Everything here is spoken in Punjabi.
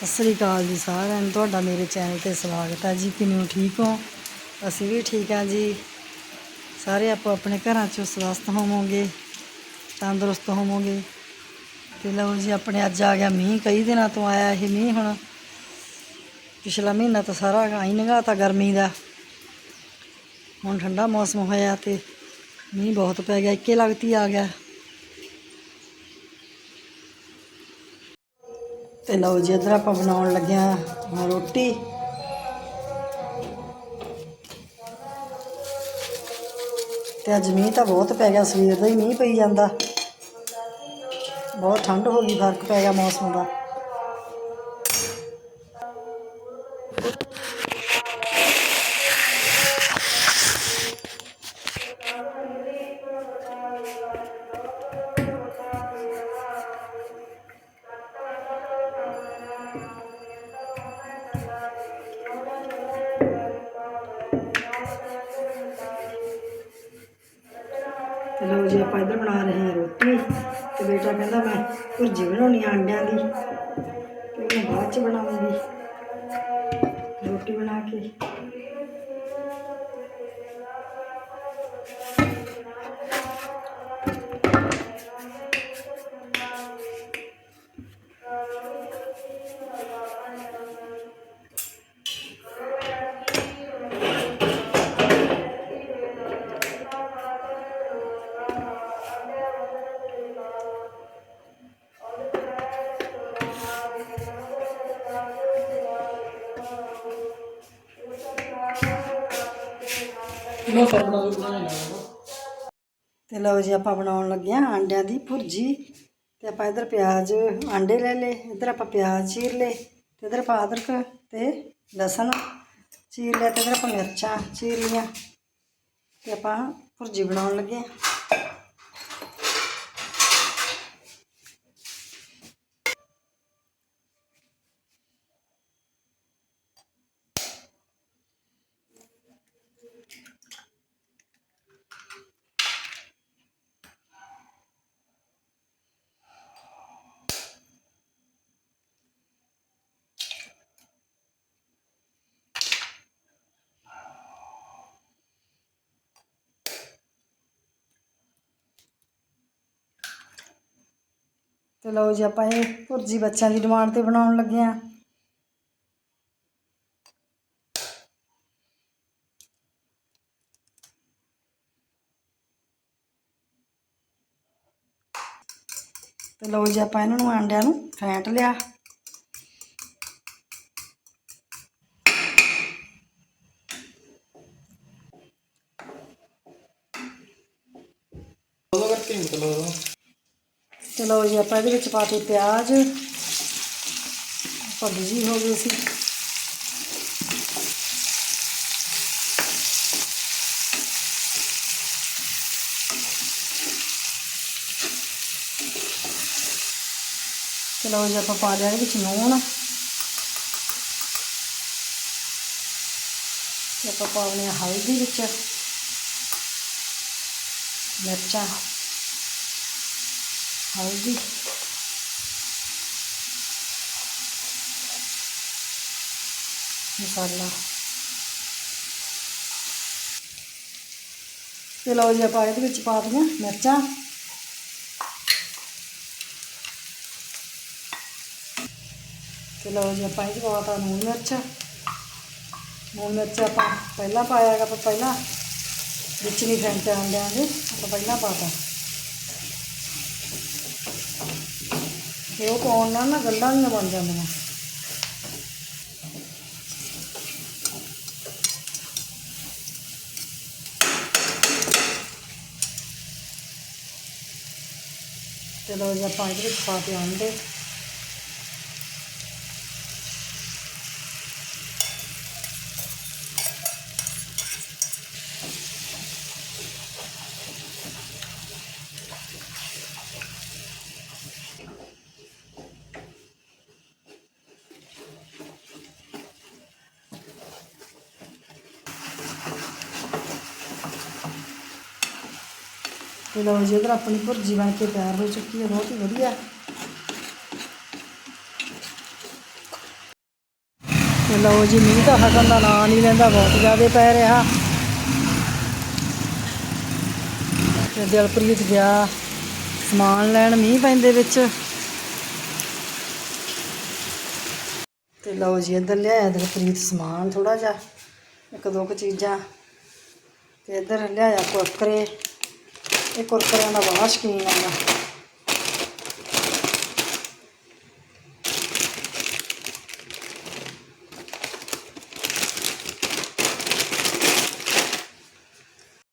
ਸਤਿ ਸ੍ਰੀ ਅਕਾਲ ਜੀ ਸਾਰਿਆਂ ਨੂੰ। ਤੁਹਾਡਾ ਮੇਰੇ ਚੈਨਲ ਤੇ ਸਵਾਗਤ ਹੈ ਜੀ। ਕਿਵੇਂ ਹੋ? ਠੀਕ ਹੋ? ਅਸੀਂ ਵੀ ਠੀਕ ਹਾਂ ਜੀ। ਸਾਰੇ ਆਪੋ ਆਪਣੇ ਘਰਾਂ 'ਚੋਂ ਸਵਸਥ ਹੋਵੋਗੇ, ਤੰਦਰੁਸਤ ਹੋਵੋਗੇ। ਤੇ ਲਓ ਜੀ, ਆਪਣੇ ਅੱਜ ਆ ਗਿਆ ਮੀਂਹ। ਕਈ ਦਿਨਾਂ ਤੋਂ ਆਇਆ ਇਹ ਮੀਂਹ ਹੁਣ। ਪਿਛਲਾ ਮਹੀਨਾ ਤਾਂ ਸਾਰਾ ਆਈ ਨਗਾਤਾ ਗਰਮੀ ਦਾ। ਹੁਣ ਠੰਡਾ ਮੌਸਮ ਹੋਇਆ ਤੇ ਮੀਂਹ ਬਹੁਤ ਪੈ ਗਿਆ। ਇੱਕੇ ਲਗਤੀ ਆ ਗਿਆ। ਤੇ ਲਓ ਜੀ, ਇੱਧਰ ਆਪਾਂ ਬਣਾਉਣ ਲੱਗਿਆ ਰੋਟੀ। ਤੇ ਅੱਜ ਮੀਂਹ ਤਾਂ ਬਹੁਤ ਪੈ ਗਿਆ, ਸਵੇਰ ਦਾ ਹੀ ਮੀਂਹ ਪਈ ਜਾਂਦਾ। ਬਹੁਤ ਠੰਡ ਹੋ ਗਈ, ਫ਼ਰਕ ਪੈ ਗਿਆ ਮੌਸਮ ਦਾ। ਜੀ ਆਪਾਂ ਇੱਧਰ ਬਣਾ ਰਹੇ ਹਾਂ ਰੋਟੀ ਤੇ ਬੇਟਾ ਕਹਿੰਦਾ ਮੈਂ ਭੁਰਜੀ ਬਣਾਉਣੀ ਆ ਅੰਡਿਆਂ ਦੀ ਤੇ ਮੈਂ ਬਾਅਦ ਚ ਬਣਾਉਂਗੀ। ਰੋਟੀ ਬਣਾ ਕੇ। ਤੇ ਲਓ ਜੀ ਆਪਾਂ ਬਣਾਉਣ ਲੱਗੇ ਹਾਂ ਆਂਡਿਆਂ ਦੀ ਭੁਰਜੀ। ਤੇ ਆਪਾਂ ਇਧਰ ਪਿਆਜ਼ ਆਂਡੇ ਲੈ ਲਏ, ਇਧਰ ਆਪਾਂ ਪਿਆਜ਼ ਚੀਰ ਲਏ ਤੇ ਇਧਰ ਆਪਾਂ ਅਦਰਕ ਤੇ ਲਸਣ ਚੀਰ ਲਿਆ ਤੇ ਇਧਰ ਆਪਾਂ ਮਿਰਚਾਂ ਚੀਰ ਲੀਆਂ ਤੇ ਆਪਾਂ ਭੁਰਜੀ ਬਣਾਉਣ ਲੱਗੇ ਹਾਂ। ਤੇ ਲਓ ਜੀ, ਆਪਾਂ ਇਹ ਭੁਰਜੀ ਬੱਚਿਆਂ ਦੀ ਡਿਮਾਂਡ ਤੇ ਬਣਾਉਣ ਲੱਗੇ ਹਾਂ। ਤੇ ਲਓ ਜੀ, ਆਪਾਂ ਇਹਨਾਂ ਨੂੰ ਆਂਡਿਆਂ ਨੂੰ ਫੈਂਟ ਲਿਆ। ਤੇ ਲਓ ਜੀ, ਆਪਾਂ ਇਹਦੇ ਵਿੱਚ ਪਾਤੇ ਪਿਆਜ਼। ਭੁਰਜੀ ਹੋ ਗਈ ਸੀ। ਤੇ ਲਓ ਜੀ, ਆਪਾਂ ਪਾ ਲਿਆ ਇਹਦੇ ਵਿੱਚ ਲੂਣ ਤੇ ਆਪਾਂ ਪਾਉਣੇ ਆ ਹਲਦੀ ਵਿੱਚ। ਮਿਰਚਾਂ। ਹਲਦੀ ਮਸਾਲਾ ਤੇ ਲਓ ਜੀ, ਆਪਾਂ ਇਹਦੇ ਵਿੱਚ ਪਾ ਦਈਆਂ ਮਿਰਚਾਂ। ਤੇ ਲਓ ਜੀ, ਆਪਾਂ ਇਹਦੇ ਪਾਤਾ ਨੂਨ ਮਿਰਚ। ਨੂਨ ਮਿਰਚ ਆਪਾਂ ਪਹਿਲਾਂ ਪਾਇਆ ਹੈਗਾ, ਆਪਾਂ ਪਹਿਲਾਂ ਵਿੱਚ ਨਹੀਂ ਫੈਂਟਿਆ ਹੁੰਦਿਆਂ ਦੇ ਆਪਾਂ ਪਹਿਲਾਂ ਪਾਤਾ ਤੇ ਉਹ ਪਾਉਣ ਨਾਲ ਨਾ ਗੱਲਾਂ ਨਹੀਂ ਬਣ ਜਾਂਦੀਆਂ। ਚਲੋ ਲਓ ਜੀ, ਆਪਾਂ ਇਹਦੇ ਵਿੱਚ ਪਾ ਕੇ ਆਂਡੇ ਤੇ ਲਓ ਜੀ ਇਧਰ ਆਪਣੀ ਭੁਰਜੀ ਬਣ ਕੇ ਤਿਆਰ ਹੋ ਚੁੱਕੀ ਹੈ, ਬਹੁਤ ਹੀ ਵਧੀਆ। ਤੇ ਲਓ ਜੀ, ਮੀਂਹ ਤਾਂ ਹਟਣ ਦਾ ਨਾਂ ਨਹੀਂ ਲੈਂਦਾ, ਬਹੁਤ ਜ਼ਿਆਦਾ ਪੈ ਰਿਹਾ। ਤੇ ਦਿਲਪ੍ਰੀਤ ਗਿਆ ਸਮਾਨ ਲੈਣ, ਮੀਂਹ ਪੈਂਦੇ ਵਿੱਚ। ਤੇ ਲਓ ਜੀ, ਇੱਧਰ ਲਿਆਇਆ ਦਿਲਪ੍ਰੀਤ ਸਮਾਨ ਥੋੜਾ ਜਿਹਾ, ਇੱਕ ਦੋ ਕੁ ਚੀਜ਼ਾਂ। ਤੇ ਇੱਧਰ ਲਿਆਇਆ ਕੁਰਕਰੇ ਇਹ ਕੁਰਕਰਿਆਂ ਦਾ ਬੜਾ ਸ਼ੌਕੀਨ ਹੈਗਾ